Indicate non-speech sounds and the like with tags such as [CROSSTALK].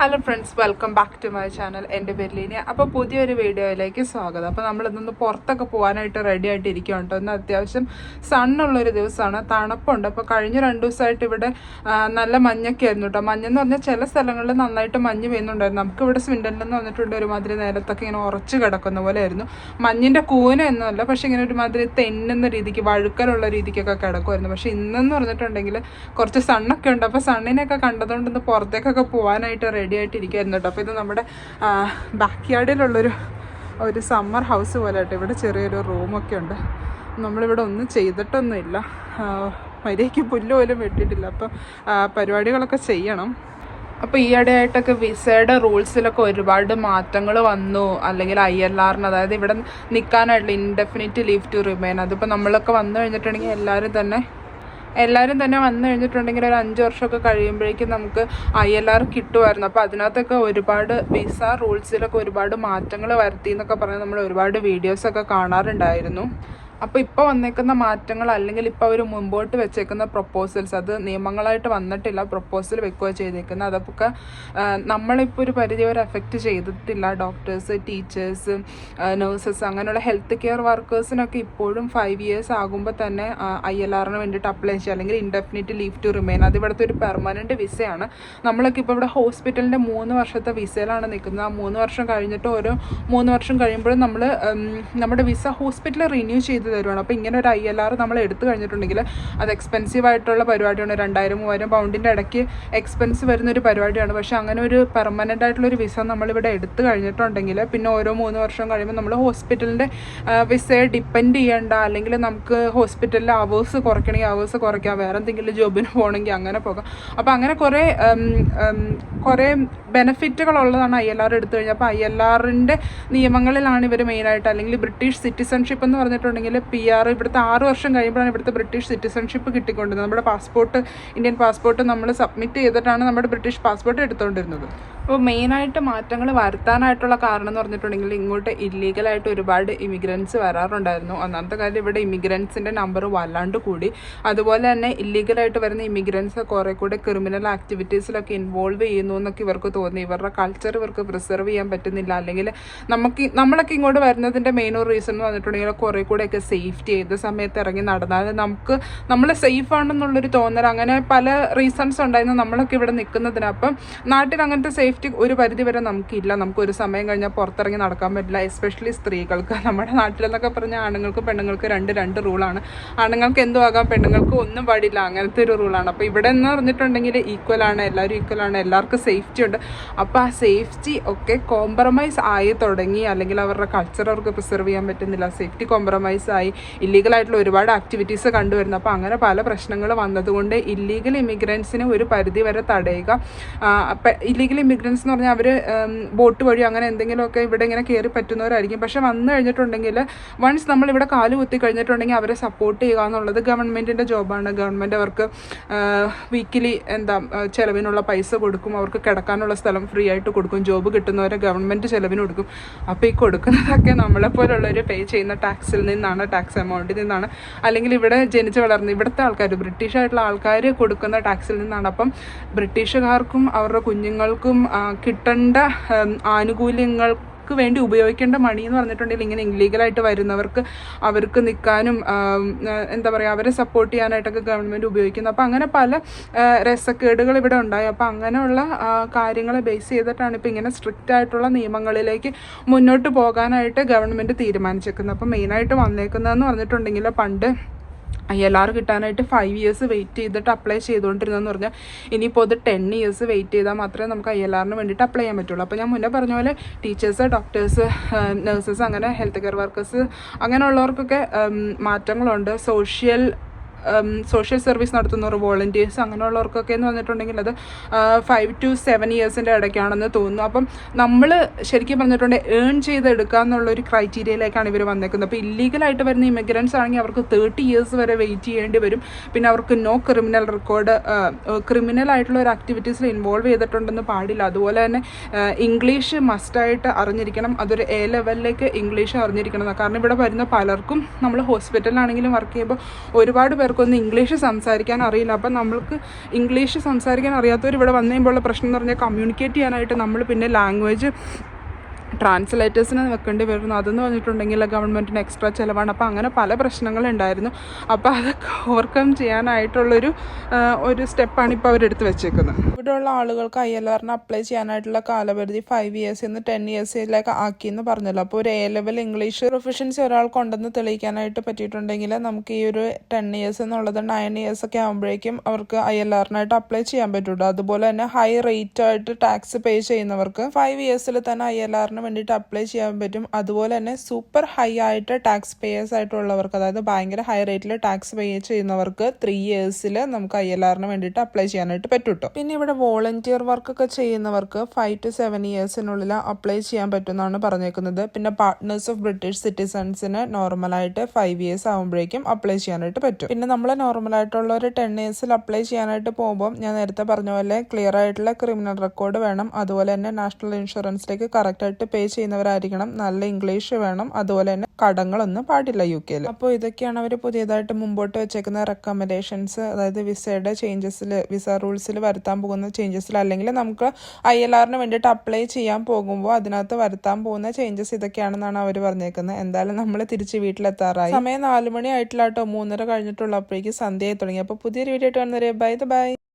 Hello friends welcome back to my channel എന്റെ പേര് ലീന. അപ്പോൾ പുതിയൊരു വീഡിയോയിലേക്ക് സ്വാഗതം. അപ്പോൾ നമ്മളിതൊന്ന് പുറത്തൊക്കെ പോകാനായിട്ട് റെഡി ആയിട്ട് ഇരിക്കുകയാണ് കേട്ടോ. ഇന്ന് അത്യാവശ്യം സണ്ണുള്ളൊരു ദിവസമാണ്. തണുപ്പുണ്ട്. അപ്പോൾ കഴിഞ്ഞ രണ്ട് ദിവസമായിട്ട് ഇവിടെ നല്ല മഞ്ഞൊക്കെ ആയിരുന്നു കേട്ടോ. മഞ്ഞെന്ന് പറഞ്ഞാൽ ചില സ്ഥലങ്ങളിൽ നന്നായിട്ട് മഞ്ഞ് പെയ്യുന്നുണ്ടായിരുന്നു. നമുക്ക് ഇവിടെ സ്വിൻഡലിൽ നിന്ന് വന്നിട്ടുണ്ട് ഒരുമാതിരി നേരത്തൊക്കെ ഇങ്ങനെ ഉറച്ച് കിടക്കുന്ന പോലെ ആയിരുന്നു മഞ്ഞിന്റെ കൂനൊന്നുമല്ല പക്ഷേ ഇങ്ങനെ ഒരുമാതിരി തെന്നുന്ന രീതിക്ക് വഴുക്കലുള്ള രീതിക്കൊക്കെ കിടക്കുമായിരുന്നു. പക്ഷേ ഇന്നെന്ന് പറഞ്ഞിട്ടുണ്ടെങ്കിൽ കുറച്ച് സണ്ണൊക്കെ ഉണ്ട്. അപ്പോൾ സണ്ണിനെയൊക്കെ കണ്ടതുകൊണ്ട് ഇന്ന് പുറത്തേക്കൊക്കെ പോകാനായിട്ട് ആയിട്ട് ഇരിക്കുമായിരുന്നു കേട്ടോ. അപ്പോൾ ഇത് നമ്മുടെ ബാക്ക് യാർഡിലുള്ളൊരു ഒരു സമ്മർ ഹൗസ് പോലെ കേട്ടോ ഇവിടെ ചെറിയൊരു റൂമൊക്കെ ഉണ്ട്. നമ്മളിവിടെ ഒന്നും ചെയ്തിട്ടൊന്നുമില്ല. മര്യാദയ്ക്ക് പുല്ല് പോലും വെട്ടിയിട്ടില്ല. അപ്പം പരിപാടികളൊക്കെ ചെയ്യണം. അപ്പോൾ ഈയിടെയായിട്ടൊക്കെ വിസയുടെ റൂൾസിലൊക്കെ ഒരുപാട് മാറ്റങ്ങൾ വന്നു. അല്ലെങ്കിൽ ഐ എൽ ആറിന് അതായത് ഇവിടെ നിൽക്കാനായിട്ടുള്ള ഇൻഡെഫിനിറ്റ് ലീവ് ടു റിമെയിൻ അതിപ്പോൾ നമ്മളൊക്കെ വന്നു കഴിഞ്ഞിട്ടുണ്ടെങ്കിൽ എല്ലാവരും തന്നെ എല്ലാവരും തന്നെ വന്നു കഴിഞ്ഞിട്ടുണ്ടെങ്കിൽ ഒരു അഞ്ച് വർഷമൊക്കെ കഴിയുമ്പോഴേക്കും നമുക്ക് ഐ എൽ ആർ കിട്ടുമായിരുന്നു. അപ്പോൾ അതിനകത്തൊക്കെ ഒരുപാട് വിസ റൂൾസിലൊക്കെ ഒരുപാട് മാറ്റങ്ങൾ വരുത്തി എന്നൊക്കെ പറഞ്ഞ് നമ്മൾ ഒരുപാട് വീഡിയോസൊക്കെ കാണാറുണ്ടായിരുന്നു. അപ്പോൾ ഇപ്പോൾ വന്നേക്കുന്ന മാറ്റങ്ങൾ അല്ലെങ്കിൽ ഇപ്പോൾ അവർ മുമ്പോട്ട് വെച്ചേക്കുന്ന പ്രൊപ്പോസൽസ് അത് നിയമങ്ങളായിട്ട് വന്നിട്ടില്ല പ്രൊപ്പോസൽ വെക്കുകയോ ചെയ്തേക്കുന്നത് അതൊക്കെ നമ്മളിപ്പോൾ ഒരു പരിധി വരെ എഫക്റ്റ് ചെയ്തിട്ടില്ല. ഡോക്ടേഴ്സ് ടീച്ചേഴ്സ് നഴ്സസ് അങ്ങനെയുള്ള ഹെൽത്ത് കെയർ വർക്കേഴ്സിനൊക്കെ ഇപ്പോഴും ഫൈവ് ഇയേഴ്സ് ആകുമ്പോൾ തന്നെ ഐ എൽ ആറിന് വേണ്ടിയിട്ട് അപ്ലൈ ചെയ്യുക അല്ലെങ്കിൽ ഇൻഡെഫിനിറ്റ് ലീവ് ടു റിമെയിൻ അത് ഇവിടുത്തെ ഒരു പെർമനന്റ് വിസയാണ് നമ്മളൊക്കെ ഇപ്പോൾ ഇവിടെ ഹോസ്പിറ്റലിന്റെ മൂന്ന് വർഷത്തെ വിസയിലാണ് നിൽക്കുന്നത്. ആ മൂന്ന് വർഷം കഴിഞ്ഞിട്ട് ഓരോ മൂന്ന് വർഷം കഴിയുമ്പോഴും നമ്മൾ നമ്മുടെ വിസ ഹോസ്പിറ്റലിൽ റിന്യൂ ചെയ്ത് തരുവാണ്. അപ്പോൾ ഇങ്ങനെ ഒരു ഐ എൽ ആർ നമ്മൾ എടുത്തു കഴിഞ്ഞിട്ടുണ്ടെങ്കിൽ അത് എക്സ്പെൻസീവ് ആയിട്ടുള്ള പരിപാടിയാണ്. രണ്ടായിരം മൂവായിരം പൗണ്ടിന്റെ ഇടയ്ക്ക് എക്സ്പെൻസ് വരുന്ന ഒരു പരിപാടിയാണ്. പക്ഷേ അങ്ങനെ ഒരു പെർമനന്റ് ആയിട്ടുള്ള ഒരു വിസ നമ്മളിവിടെ എടുത്തു കഴിഞ്ഞിട്ടുണ്ടെങ്കിൽ പിന്നെ ഓരോ മൂന്ന് വർഷം കഴിയുമ്പോൾ നമ്മൾ ഹോസ്പിറ്റലിന്റെ വിസയെ ഡിപ്പെൻഡ് ചെയ്യേണ്ട അല്ലെങ്കിൽ നമുക്ക് ഹോസ്പിറ്റലിലെ അവേഴ്സ് കുറയ്ക്കണമെങ്കിൽ അവേഴ്സ് കുറയ്ക്കാം. വേറെ എന്തെങ്കിലും ജോബിന് പോകണമെങ്കിൽ അങ്ങനെ പോകാം. അപ്പോൾ അങ്ങനെ കുറേ കുറേ ബെനിഫിറ്റുകൾ ഉള്ളതാണ് ഐ എൽ ആർ എടുത്തു കഴിഞ്ഞാൽ. അപ്പോൾ ഐ എൽ ആറിന്റെ നിയമങ്ങളിലാണ് ഇവർ മെയിനായിട്ട്. അല്ലെങ്കിൽ ബ്രിട്ടീഷ് സിറ്റിസൺഷിപ്പ് എന്ന് പറഞ്ഞിട്ടുണ്ടെങ്കിൽ പി ആർ ഇവിടുത്തെ ആറ് വർഷം കഴിയുമ്പോഴാണ് ഇവിടുത്തെ ബ്രിട്ടീഷ് സിറ്റിസൺഷിപ്പ് കിട്ടിക്കൊണ്ടിരുന്നത്. നമ്മുടെ പാസ്പോർട്ട് ഇന്ത്യൻ പാസ്പോർട്ട് നമ്മൾ സബ്മിറ്റ് ചെയ്തിട്ടാണ് നമ്മുടെ ബ്രിട്ടീഷ് പാസ്പോർട്ട് എടുത്തുകൊണ്ടിരുന്നത്. അപ്പോൾ മെയിനായിട്ട് മാറ്റങ്ങൾ വരുത്താനായിട്ടുള്ള കാരണം എന്ന് പറഞ്ഞിട്ടുണ്ടെങ്കിൽ ഇങ്ങോട്ട് ഇല്ലീഗലായിട്ട് ഒരുപാട് ഇമിഗ്രൻസ് വരാറുണ്ടായിരുന്നു. ഒന്നാമത്തെ കാര്യം ഇവിടെ ഇമിഗ്രൻസിന്റെ നമ്പർ വല്ലാണ്ട് കൂടി. അതുപോലെ തന്നെ ഇല്ലീഗലായിട്ട് വരുന്ന ഇമിഗ്രൻസ് കുറേ കൂടെ ക്രിമിനൽ ആക്ടിവിറ്റീസിലൊക്കെ ഇൻവോൾവ് ചെയ്യുന്നു എന്നൊക്കെ ഇവർക്ക് തോന്നി. ഇവരുടെ കൾച്ചർ ഇവർക്ക് പ്രിസർവ് ചെയ്യാൻ പറ്റുന്നില്ല. അല്ലെങ്കിൽ നമുക്ക് നമ്മളൊക്കെ ഇങ്ങോട്ട് വരുന്നതിന്റെ മെയിൻ ഒരു റീസൺ എന്ന് പറഞ്ഞിട്ടുണ്ടെങ്കിൽ കുറേ കൂടെയൊക്കെ സേഫ്റ്റി ഏത് സമയത്ത് ഇറങ്ങി നടന്നാൽ നമുക്ക് നമ്മൾ സേഫ് ആണെന്നുള്ളൊരു തോന്നൽ. അങ്ങനെ പല റീസൺസ് ഉണ്ടായിരുന്നു നമ്മളൊക്കെ ഇവിടെ നിൽക്കുന്നതിന്. അപ്പം നാട്ടിൽ അങ്ങനത്തെ സേഫ്റ്റി ഒരു പരിധി വരെ നമുക്കില്ല. നമുക്ക് ഒരു സമയം കഴിഞ്ഞാൽ പുറത്തിറങ്ങി നടക്കാൻ പറ്റില്ല. എസ്പെഷ്യലി സ്ത്രീകൾക്ക്. [LAUGHS] നമ്മുടെ നാട്ടിലെന്നൊക്കെ പറഞ്ഞാൽ ആണുങ്ങൾക്കും പെണ്ണുങ്ങൾക്കും രണ്ട് രണ്ട് റൂളാണ്. ആണുങ്ങൾക്ക് എന്തും ആകാം പെണ്ണുങ്ങൾക്ക് ഒന്നും പാടില്ല. അങ്ങനത്തെ ഒരു റൂളാണ്. അപ്പോൾ ഇവിടെ എന്ന് പറഞ്ഞിട്ടുണ്ടെങ്കിൽ ഈക്വൽ ആണ് എല്ലാവരും ഈക്വൽ ആണ് എല്ലാവർക്കും സേഫ്റ്റി ഉണ്ട്. അപ്പോൾ ആ സേഫ്റ്റി ഒക്കെ കോംപ്രമൈസ് ആയി തുടങ്ങി. അല്ലെങ്കിൽ അവരുടെ കൾച്ചർ അവർക്ക് പ്രിസർവ് ചെയ്യാൻ പറ്റുന്നില്ല. സേഫ്റ്റി കോംപ്രമൈസ് ആയി. ഇല്ലീഗലായിട്ടുള്ള ഒരുപാട് ആക്ടിവിറ്റീസ് കണ്ടുവരുന്നു. അപ്പോൾ അങ്ങനെ പല പ്രശ്നങ്ങൾ വന്നതുകൊണ്ട് ഇല്ലീഗൽ ഇമിഗ്രൻസിനെ ഒരു പരിധി വരെ തടയുക ഇല്ലീഗൽ ഇമിഗ്രൻസ് എന്ന് പറഞ്ഞാൽ അവർ ബോട്ട് വഴി അങ്ങനെ എന്തെങ്കിലുമൊക്കെ ഇവിടെ ഇങ്ങനെ കയറി പറ്റുന്നവരായിരിക്കും. പക്ഷെ വന്നു കഴിഞ്ഞിട്ടുണ്ടെങ്കിൽ വൺസ് നമ്മൾ ഇവിടെ കാൽ കുത്തി കഴിഞ്ഞിട്ടുണ്ടെങ്കിൽ അവരെ സപ്പോർട്ട് ചെയ്യുക എന്നുള്ളത് ഗവൺമെന്റിന്റെ ജോബാണ് ഗവൺമെന്റ് അവർക്ക് വീക്കിലി എന്താ ചിലവിനുള്ള പൈസ കൊടുക്കും. അവർക്ക് കിടക്കാനുള്ള സ്ഥലം ഫ്രീ ആയിട്ട് കൊടുക്കും. ജോബ് കിട്ടുന്നവരെ ഗവൺമെന്റ് ചിലവിന് കൊടുക്കും. അപ്പോൾ ഈ കൊടുക്കുന്നതൊക്കെ നമ്മളെപ്പോലുള്ളവർ പേ ചെയ്യുന്ന ടാക്സിൽ നിന്നാണ് ടാക്സ് എമൗണ്ടിൽ നിന്നാണ്. അല്ലെങ്കിൽ ഇവിടെ ജനിച്ച് വളർന്ന ഇവിടുത്തെ ആൾക്കാർ ബ്രിട്ടീഷായിട്ടുള്ള ആൾക്കാർ കൊടുക്കുന്ന ടാക്സിൽ നിന്നാണ്. അപ്പം ബ്രിട്ടീഷുകാർക്കും അവരുടെ കുഞ്ഞുങ്ങൾക്കും കിട്ടേണ്ട ആനുകൂല്യങ്ങൾ ആനുകൂല്യങ്ങൾക്ക് വേണ്ടി ഉപയോഗിക്കേണ്ട മണി എന്ന് പറഞ്ഞിട്ടുണ്ടെങ്കിൽ ഇങ്ങനെ ഇല്ലീഗലായിട്ട് വരുന്നവർക്ക് അവർക്ക് നിൽക്കാനും എന്താ പറയുക അവരെ സപ്പോർട്ട് ചെയ്യാനായിട്ടൊക്കെ ഗവൺമെന്റ് ഉപയോഗിക്കുന്നു. അപ്പോൾ അങ്ങനെ പല രസക്കേടുകൾ ഇവിടെ ഉണ്ടായി. അപ്പോൾ അങ്ങനെയുള്ള കാര്യങ്ങളെ ബേസ് ചെയ്തിട്ടാണ് ഇപ്പോൾ ഇങ്ങനെ സ്ട്രിക്റ്റ് ആയിട്ടുള്ള നിയമങ്ങളിലേക്ക് മുന്നോട്ട് പോകാനായിട്ട് ഗവൺമെന്റ് തീരുമാനിച്ചേക്കുന്നത്. അപ്പോൾ മെയിനായിട്ട് വന്നേക്കുന്നതെന്ന് പറഞ്ഞിട്ടുണ്ടെങ്കിൽ പണ്ട് ഐ എൽ ആർ കിട്ടാനായിട്ട് ഫൈവ് ഇയേഴ്സ് വെയിറ്റ് ചെയ്തിട്ട് അപ്ലൈ ചെയ്തുകൊണ്ടിരുന്നതെന്ന് പറഞ്ഞാൽ ഇനിയിപ്പോൾ അത് ടെൻ ഇയേഴ്സ് വെയിറ്റ് ചെയ്താൽ മാത്രമേ നമുക്ക് ഐ എൽ ആറിന് വേണ്ടിയിട്ട് അപ്ലൈ ചെയ്യാൻ പറ്റുള്ളൂ. അപ്പോൾ ഞാൻ മുന്നേ പറഞ്ഞ പോലെ ടീച്ചേഴ്സ് ഡോക്ടേഴ്സ് നഴ്സസ് അങ്ങനെ ഹെൽത്ത് കെയർ വർക്കേഴ്സ് അങ്ങനെയുള്ളവർക്കൊക്കെ മാറ്റങ്ങളുണ്ട്. സോഷ്യൽ സോഷ്യൽ സർവീസ് നടത്തുന്നവർ വോളണ്ടിയേഴ്സ് അങ്ങനെയുള്ളവർക്കൊക്കെ എന്ന് പറഞ്ഞിട്ടുണ്ടെങ്കിൽ അത് ഫൈവ് ടു സെവൻ ഇയേഴ്സിന്റെ ഇടയ്ക്കാണെന്ന് തോന്നുന്നു. അപ്പം നമ്മൾ ശരിക്കും പറഞ്ഞിട്ടുണ്ടെങ്കിൽ ഏൺ ചെയ്തെടുക്കുക എന്നുള്ള ഒരു ക്രൈറ്റീരിയയിലേക്കാണ് ഇവർ വന്നേക്കുന്നത് അപ്പോൾ ഇല്ലീഗലായിട്ട് വരുന്ന ഇമിഗ്രൻസ് ആണെങ്കിൽ അവർക്ക് തേർട്ടി ഇയേഴ്സ് വരെ വെയിറ്റ് ചെയ്യേണ്ടി വരും. പിന്നെ അവർക്ക് നോ ക്രിമിനൽ റെക്കോർഡ് ക്രിമിനൽ ആയിട്ടുള്ള ഒരു ആക്ടിവിറ്റീസിൽ ഇൻവോൾവ് ചെയ്തിട്ടുണ്ടെന്ന് പാടില്ല. അതുപോലെ തന്നെ ഇംഗ്ലീഷ് മസ്റ്റായിട്ട് അറിഞ്ഞിരിക്കണം. അതൊരു എ ലെവലിലേക്ക് ഇംഗ്ലീഷ് അറിഞ്ഞിരിക്കണം. കാരണം ഇവിടെ വരുന്ന പലർക്കും നമ്മൾ ഹോസ്പിറ്റലിലാണെങ്കിലും വർക്ക് ചെയ്യുമ്പോൾ ഒരുപാട് പേർക്കൊന്നും ഇംഗ്ലീഷ് സംസാരിക്കാൻ അറിയില്ല. അപ്പം നമ്മൾക്ക് ഇംഗ്ലീഷ് സംസാരിക്കാൻ അറിയാത്തവർ ഇവിടെ വന്നു കഴിയുമ്പോഴുള്ള പ്രശ്നം എന്ന് പറഞ്ഞാൽ കമ്മ്യൂണിക്കേറ്റ് ചെയ്യാനായിട്ട് നമ്മൾ പിന്നെ ലാംഗ്വേജ് ട്രാൻസ്ലേറ്റേഴ്സിനെ വെക്കേണ്ടി വരുന്നു. അതെന്ന് പറഞ്ഞിട്ടുണ്ടെങ്കിൽ ഗവൺമെന്റിന് എക്സ്ട്രാ ചിലവാണ്. അപ്പോൾ അങ്ങനെ പല പ്രശ്നങ്ങളുണ്ടായിരുന്നു. അപ്പോൾ അതൊക്കെ ഓവർകം ചെയ്യാനായിട്ടുള്ളൊരു ഒരു സ്റ്റെപ്പാണ് ഇപ്പോൾ അവരെടുത്ത് വെച്ചേക്കുന്നത്. ഇവിടെയുള്ള ആളുകൾക്ക് ഐ എൽ ആറിന് അപ്ലൈ ചെയ്യാനായിട്ടുള്ള കാലപരിധി ഫൈവ് ഇയേഴ്സിൽ നിന്ന് ടെൻ ഇയേഴ്സിലേക്ക് ആക്കിയെന്ന് പറഞ്ഞല്ലോ. അപ്പോൾ ഒരു എ ലെവൽ ഇംഗ്ലീഷ് പ്രൊഫഷൻസി ഒരാൾക്കുണ്ടെന്ന് തെളിയിക്കാനായിട്ട് പറ്റിയിട്ടുണ്ടെങ്കിൽ നമുക്ക് ഈ ഒരു ടെൻ ഇയേഴ്സ് എന്നുള്ളത് നയൻ ഇയേഴ്സ് ഒക്കെ ആകുമ്പോഴേക്കും അവർക്ക് ഐ എൽ ആറിനായിട്ട് അപ്ലൈ ചെയ്യാൻ പറ്റുള്ളൂ. അതുപോലെ തന്നെ ഹൈ റേറ്റ് ആയിട്ട് ടാക്സ് പേ ചെയ്യുന്നവർക്ക് ഫൈവ് ഇയേഴ്സിൽ തന്നെ ഐ എൽ ആറിന് വേണ്ടിയിട്ട് അപ്ലൈ ചെയ്യാൻ പറ്റും. അതുപോലെ തന്നെ സൂപ്പർ ഹൈ ആയിട്ട് ടാക്സ് പേയേഴ്സ് ആയിട്ടുള്ളവർക്ക് അതായത് ഭയങ്കര ഹൈ റേറ്റിൽ ടാക്സ് പേ ചെയ്യുന്നവർക്ക് ത്രീ ഇയേഴ്സിൽ നമുക്ക് ഐ എൽ ആറിന് വേണ്ടിയിട്ട് അപ്ലൈ ചെയ്യാനായിട്ട് പറ്റും. പിന്നെ ഇവിടെ വോളണ്ടിയർ വർക്ക് ഒക്കെ ചെയ്യുന്നവർക്ക് ഫൈവ് ടു സെവൻ ഇയേഴ്സിനുള്ളിൽ അപ്ലൈ ചെയ്യാൻ പറ്റുമെന്നാണ് പറഞ്ഞേക്കുന്നത്. പിന്നെ പാർട്ട്നേഴ്സ് ഓഫ് ബ്രിട്ടീഷ് സിറ്റിസൺസിന് നോർമലായിട്ട് ഫൈവ് ഇയേഴ്സ് ആകുമ്പോഴേക്കും അപ്ലൈ ചെയ്യാനായിട്ട് പറ്റും. പിന്നെ നമ്മൾ നോർമലായിട്ടുള്ള ഒരു ടെൻ ഇയേഴ്സിൽ അപ്ലൈ ചെയ്യാനായിട്ട് പോകുമ്പോൾ ഞാൻ നേരത്തെ പറഞ്ഞ പോലെ ക്ലിയർ ആയിട്ടുള്ള ക്രിമിനൽ റെക്കോർഡ് വേണം. അതുപോലെ തന്നെ നാഷണൽ ഇൻഷുറൻസിലേക്ക് കറക്റ്റായിട്ട് പേ ചെയ്യുന്നവരായിരിക്കണം. നല്ല ഇംഗ്ലീഷ് വേണം. അതുപോലെ തന്നെ കടങ്ങളൊന്നും പാടില്ല യു കെയിൽ അപ്പോൾ ഇതൊക്കെയാണ് അവർ പുതിയതായിട്ട് മുമ്പോട്ട് വെച്ചേക്കുന്ന റെക്കമെൻഡേഷൻസ് അതായത് വിസയുടെ ചേഞ്ചസിൽ വിസ റൂൾസിൽ വരുത്താൻ പോകുന്ന ചേഞ്ചസിൽ അല്ലെങ്കിൽ നമുക്ക് ഐ എൽ ആറിന് വേണ്ടിയിട്ട് അപ്ലൈ ചെയ്യാൻ പോകുമ്പോൾ അതിനകത്ത് വരുത്താൻ പോകുന്ന ചേഞ്ചസ് ഇതൊക്കെയാണെന്നാണ് അവർ പറഞ്ഞേക്കുന്നത്. എന്തായാലും നമ്മൾ തിരിച്ച് വീട്ടിലെത്താറായി. സമയം നാല് മണി ആയിട്ടില്ല കേട്ടോ മൂന്നര കഴിഞ്ഞിട്ടുള്ളപ്പോഴേക്ക് സന്ധ്യയായി തുടങ്ങി. അപ്പോൾ പുതിയൊരു വീഡിയോ ആയിട്ട് വന്നവരെ ബൈ ബൈ